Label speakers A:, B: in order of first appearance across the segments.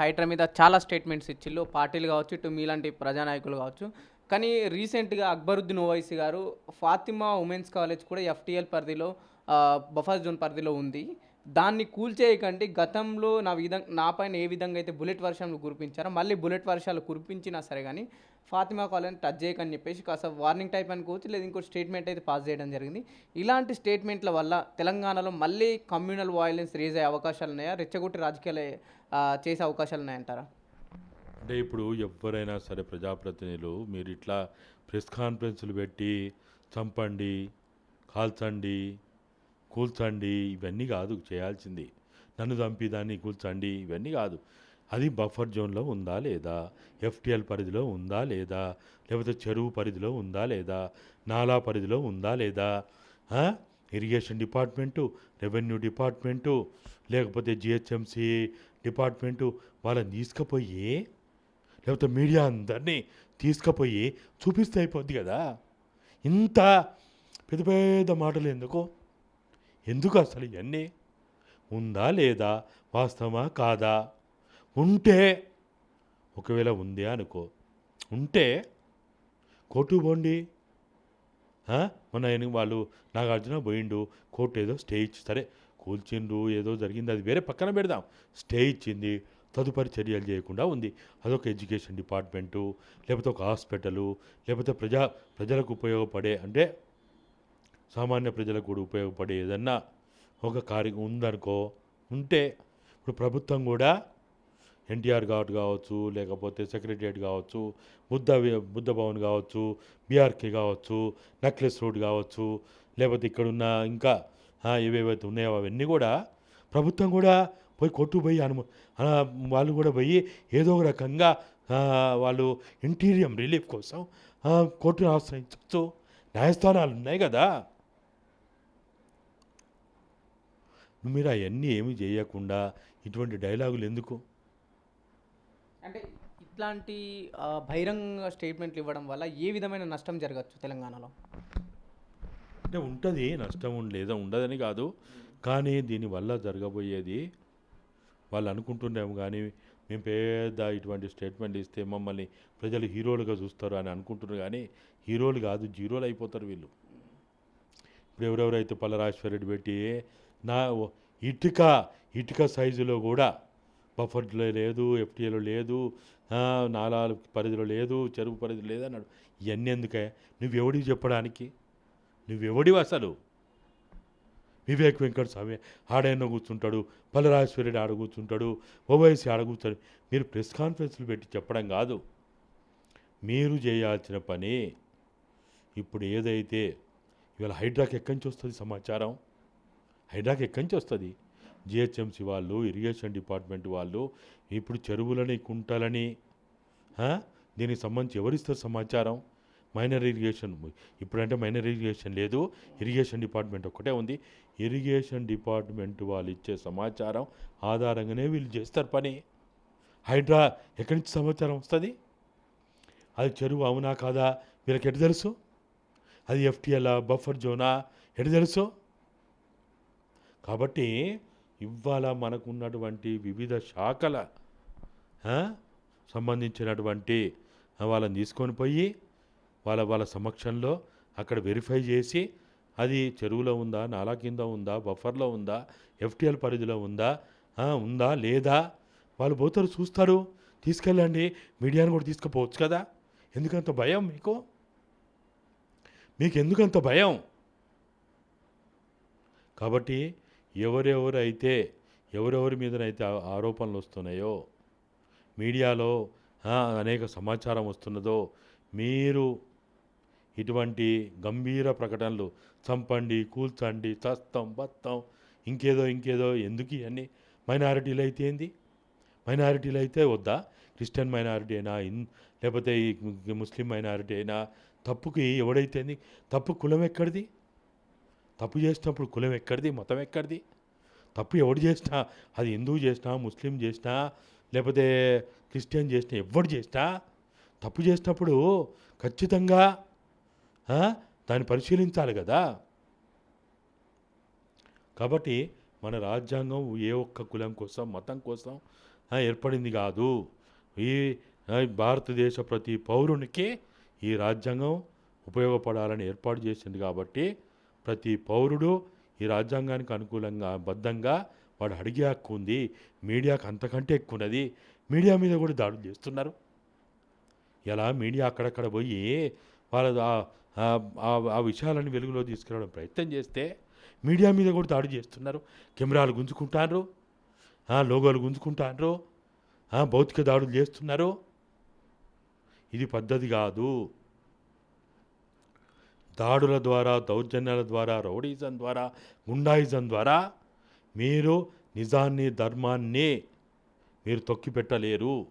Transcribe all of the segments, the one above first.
A: హైడ్రా మీద చాలా స్టేట్మెంట్స్ ఇచ్చిళ్ళు. పార్టీలు కావచ్చు ఇటు మీలాంటి ప్రజానాయకులు కావచ్చు. కానీ రీసెంట్గా అక్బరుద్దీన్ ఓవైసీ గారు ఫాతిమా ఉమెన్స్ కాలేజ్ కూడా ఎఫ్టీఎల్ పరిధిలో బఫాజ్ జోన్ పరిధిలో ఉంది. దాన్ని కూల్చేయకండి గతంలో నా విధంగా నా పైన ఏ విధంగా అయితే బుల్లెట్ వర్షాలు కురిపించారో మళ్ళీ బుల్లెట్ వర్షాలు కురిపించినా సరే కానీ ఫాతిమా కాలేజ్ టచ్ చేయకని చెప్పేసి కాస్త వార్నింగ్ టైప్ అనుకోవచ్చు లేదా ఇంకో స్టేట్మెంట్ అయితే పాస్ చేయడం జరిగింది. ఇలాంటి స్టేట్మెంట్ల వల్ల తెలంగాణలో మళ్ళీ కమ్యూనల్ వాయిలెన్స్ రేజ్ అయ్యే అవకాశాలు ఉన్నాయా? రెచ్చగొట్టి రాజకీయాలు చేసే అవకాశాలు ఉన్నాయంటారా
B: అంటే ఇప్పుడు ఎవరైనా సరే ప్రజాప్రతినిధులు మీరు ఇట్లా ప్రెస్ కాన్ఫరెన్స్లు పెట్టి చంపండి కాల్చండి కూల్చండి ఇవన్నీ కాదు చేయాల్సింది. నన్ను చంపి దాన్ని కూల్చండి ఇవన్నీ కాదు. అది బఫర్ జోన్లో ఉందా లేదా? ఎఫ్టిఎల్ పరిధిలో ఉందా లేదా? లేకపోతే చెరువు పరిధిలో ఉందా లేదా? నాలా పరిధిలో ఉందా లేదా? ఇరిగేషన్ డిపార్ట్మెంటు రెవెన్యూ డిపార్ట్మెంటు లేకపోతే జిహెచ్ఎంసి డిపార్ట్మెంటు వాళ్ళని తీసుకుపోయి లేకపోతే మీడియా అందరినీ తీసుకుపోయి చూపిస్తే అయిపోద్ది కదా? ఇంత పెద్ద పెద్ద మాటలు ఎందుకు? ఎందుకు అసలు ఇవన్నీ ఉందా లేదా? వాస్తవమా? కాదా? ఉంటే ఒకవేళ ఉంది అనుకో. ఉంటే కోర్టు పోండి. మొన్న ఆయన వాళ్ళు నాగార్జున పోయిండు కోర్టు ఏదో స్టే ఇచ్చి సరే కూల్చిండు ఏదో జరిగింది అది వేరే పక్కన పెడదాం. స్టే ఇచ్చింది తదుపరి చర్యలు చేయకుండా ఉంది. అదొక ఎడ్యుకేషన్ డిపార్ట్మెంటు లేకపోతే ఒక హాస్పిటలు లేకపోతే ప్రజా ప్రజలకు ఉపయోగపడే అంటే సామాన్య ప్రజలకు కూడా ఉపయోగపడే ఏదన్నా ఒక కార్యం ఉందనుకో ఉంటే ఇప్పుడు ప్రభుత్వం కూడా ఎన్టీఆర్ ఘాట్ కావచ్చు లేకపోతే సెక్రటరియట్ కావచ్చు బుద్ధ బుద్ధ భవన్ కావచ్చు బీఆర్కే కావచ్చు నెక్లెస్ రోడ్ కావచ్చు లేకపోతే ఇక్కడున్న ఇంకా ఏవేవైతే ఉన్నాయో అవన్నీ కూడా ప్రభుత్వం కూడా పోయి కొట్టు పోయి అను వాళ్ళు కూడా పోయి ఏదో ఒక రకంగా వాళ్ళు ఇంటీరియం రిలీఫ్ కోసం కోర్టును ఆశ్రయించవచ్చు న్యాయస్థానాలు ఉన్నాయి కదా. మీరు అవన్నీ ఏమీ చేయకుండా ఇటువంటి డైలాగులు ఎందుకు?
A: అంటే ఇట్లాంటి బహిరంగ స్టేట్మెంట్లు ఇవ్వడం వల్ల ఏ విధమైన నష్టం జరగచ్చు తెలంగాణలో?
B: అంటే ఉంటుంది నష్టం లేదా ఉండదని కాదు. కానీ దీనివల్ల జరగబోయేది వాళ్ళు అనుకుంటున్నాము కానీ మేము పెద్ద ఇటువంటి స్టేట్మెంట్ ఇస్తే మమ్మల్ని ప్రజలు హీరోలుగా చూస్తారు అని అనుకుంటున్నారు కానీ హీరోలు కాదు జీరోలు అయిపోతారు వీళ్ళు. ఇప్పుడు ఎవరెవరైతే పల్లరాజేశ్వర రెడ్డి పెట్టి నా ఇటుక ఇటుక సైజులో కూడా బఫర్లో లేదు ఎఫ్టీఏలో లేదు నాలాల పరిధిలో లేదు చెరువు పరిధిలో లేదు అన్నాడు. ఇవన్నీ ఎందుకే? నువ్వెవడికి చెప్పడానికి? నువ్వెవడివి అసలు? వివేక్ వెంకట స్వామి ఆడైనా కూర్చుంటాడు పలరాజేశ్వరుడు ఆడ కూర్చుంటాడు ఓవైసీ ఆడ కూర్చుంటాడు. మీరు ప్రెస్ కాన్ఫరెన్స్లు పెట్టి చెప్పడం కాదు. మీరు చేయాల్సిన పని ఇప్పుడు ఏదైతే ఇవాళ హైడ్రాకి ఎక్కడి నుంచి వస్తుంది సమాచారం? హైడ్రాకి ఎక్కడి నుంచి వస్తుంది? జిహెచ్ఎంసి వాళ్ళు ఇరిగేషన్ డిపార్ట్మెంట్ వాళ్ళు ఇప్పుడు చెరువులని కుంటలని దీనికి సంబంధించి ఎవరిస్తారు సమాచారం? మైనర్ ఇరిగేషన్ ఇప్పుడంటే మైనర్ ఇరిగేషన్ లేదు ఇరిగేషన్ డిపార్ట్మెంట్ ఒక్కటే ఉంది. ఇరిగేషన్ డిపార్ట్మెంట్ వాళ్ళు ఇచ్చే సమాచారం ఆధారంగానే వీళ్ళు చేస్తారు పని. హైడ్రా ఎక్కడి నుంచి సమాచారం వస్తుంది? అది చెరువు అవునా కాదా? వీళ్ళకి ఎటు తెలుసు? అది ఎఫ్టీఎల్ బఫర్ జోనా? ఎటు తెలుసు? కాబట్టి ఇవాళ మనకున్నటువంటి వివిధ శాఖల సంబంధించినటువంటి వాళ్ళని తీసుకొని పోయి వాళ్ళ వాళ్ళ సమక్షంలో అక్కడ వెరిఫై చేసి అది చెరువులో ఉందా నాలా కింద ఉందా బఫర్లో ఉందా ఎఫ్టీఎల్ పరిధిలో ఉందా ఉందా లేదా వాళ్ళు పోతారు చూస్తారు. తీసుకెళ్ళండి మీడియాను కూడా తీసుకుపోవచ్చు కదా. ఎందుకంత భయం మీకు? మీకు ఎందుకంత భయం? కాబట్టి ఎవరెవరైతే ఎవరెవరి మీదనైతే ఆరోపణలు వస్తున్నాయో మీడియాలో అనేక సమాచారం వస్తున్నదో మీరు ఇటువంటి గంభీర ప్రకటనలు చంపండి కూల్చండి చస్తాం బత్తం ఇంకేదో ఇంకేదో ఎందుకు ఇవన్నీ? మైనారిటీలు అయితే ఏంది? మైనారిటీలు అయితే వద్దా? క్రిస్టియన్ మైనారిటీ అయినా లేకపోతే ఈ ముస్లిం మైనారిటీ అయినా తప్పుకి ఎవడైతేంది తప్పు కులం ఎక్కడిది? తప్పు చేసినప్పుడు కులం ఎక్కడిది? మతం ఎక్కడిది? తప్పు ఎవడు చేసినా అది హిందువు చేసినా ముస్లిం చేసినా లేకపోతే క్రిస్టియన్ చేసినా ఎవడు చేసినా తప్పు చేసినప్పుడు ఖచ్చితంగా దాన్ని పరిశీలించాలి కదా. కాబట్టి మన రాజ్యాంగం ఏ ఒక్క కులం కోసం మతం కోసం ఏర్పడింది కాదు. ఈ భారతదేశ ప్రతి పౌరునికి ఈ రాజ్యాంగం ఉపయోగపడాలని ఏర్పాటు చేసింది కాబట్టి ప్రతి పౌరుడు ఈ రాజ్యాంగానికి అనుకూలంగా బద్ధంగా వాడు అడిగే హక్కు ఉంది. మీడియాకు అంతకంటే ఎక్కువ ఉన్నది మీడియా మీద కూడా దాడులు చేస్తున్నారు. ఇలా మీడియా అక్కడక్కడ పోయి వాళ్ళ ఆ- విషయాలను వెలుగులో తీసుకురావడం ప్రయత్నం చేస్తే మీడియా మీద కూడా దాడి చేస్తున్నారు. కెమెరాలు గుంజుకుంటారు లోగోలు గుంజుకుంటారు భౌతిక దాడులు చేస్తున్నారు. ఇది పద్ధతి కాదు. దాడుల ద్వారా దౌర్జన్యాల ద్వారా రౌడీజం ద్వారా గుండాయిజం ద్వారా మీరు నిజాన్ని ధర్మాన్ని మీరు తొక్కిపెట్టలేరు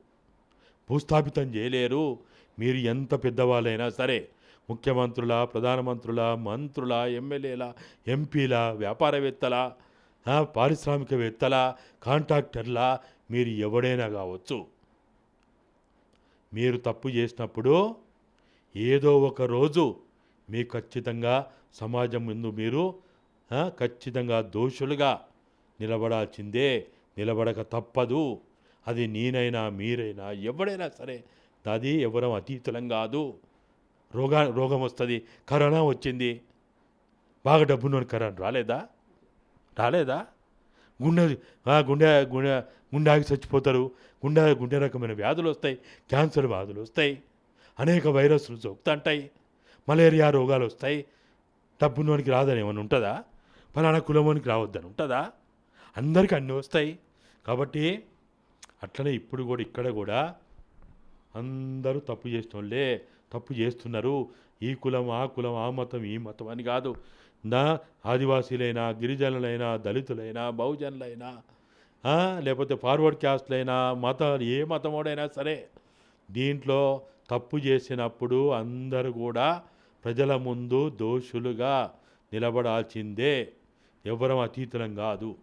B: భూస్థాపితం చేయలేరు. మీరు ఎంత పెద్దవాళ్ళైనా సరే ముఖ్యమంత్రుల ప్రధానమంత్రుల మంత్రుల ఎమ్మెల్యేల ఎంపీల వ్యాపారవేత్తల పారిశ్రామికవేత్తల కాంట్రాక్టర్ల మీరు ఎవడైనా కావచ్చు. మీరు తప్పు చేసినప్పుడు ఏదో ఒక రోజు మీ ఖచ్చితంగా సమాజం ముందు మీరు ఖచ్చితంగా దోషులుగా నిలబడాల్సిందే. నిలబడక తప్పదు. అది నేనైనా మీరైనా ఎవడైనా సరే అది ఎవరం అతీతులం కాదు. రోగా రోగం వస్తుంది కరోనా వచ్చింది. బాగా డబ్బున్నోని కరోనా రాలేదా? రాలేదా? గుండె గుండె గుండె గుండె ఆగి చచ్చిపోతారు. గుండె గుండె రకమైన వ్యాధులు వస్తాయి. క్యాన్సర్ వ్యాధులు వస్తాయి. అనేక వైరస్లు సోకుతుంటాయి. మలేరియా రోగాలు వస్తాయి. డబ్బునోనికి రాదని ఏమైనా ఉంటుందా? ఫలానా కులమోనికి రావద్దని ఉంటుందా? అందరికీ అన్నీ వస్తాయి. కాబట్టి అట్లనే ఇప్పుడు కూడా ఇక్కడ కూడా అందరూ తప్పు చేసిన వాళ్ళే తప్పు చేస్తున్నారు. ఈ కులం ఆ కులం ఆ మతం ఈ మతం అని కాదు. నా ఆదివాసీలైనా గిరిజనులైనా దళితులైనా బహుజనులైనా లేకపోతే ఫార్వర్డ్ క్యాస్ట్లైనా మతాలు ఏ మతమోడైనా సరే దీంట్లో తప్పు చేసినప్పుడు అందరూ కూడా ప్రజల ముందు దోషులుగా నిలబడాల్సిందే. ఎవరం అతీతులం కాదు.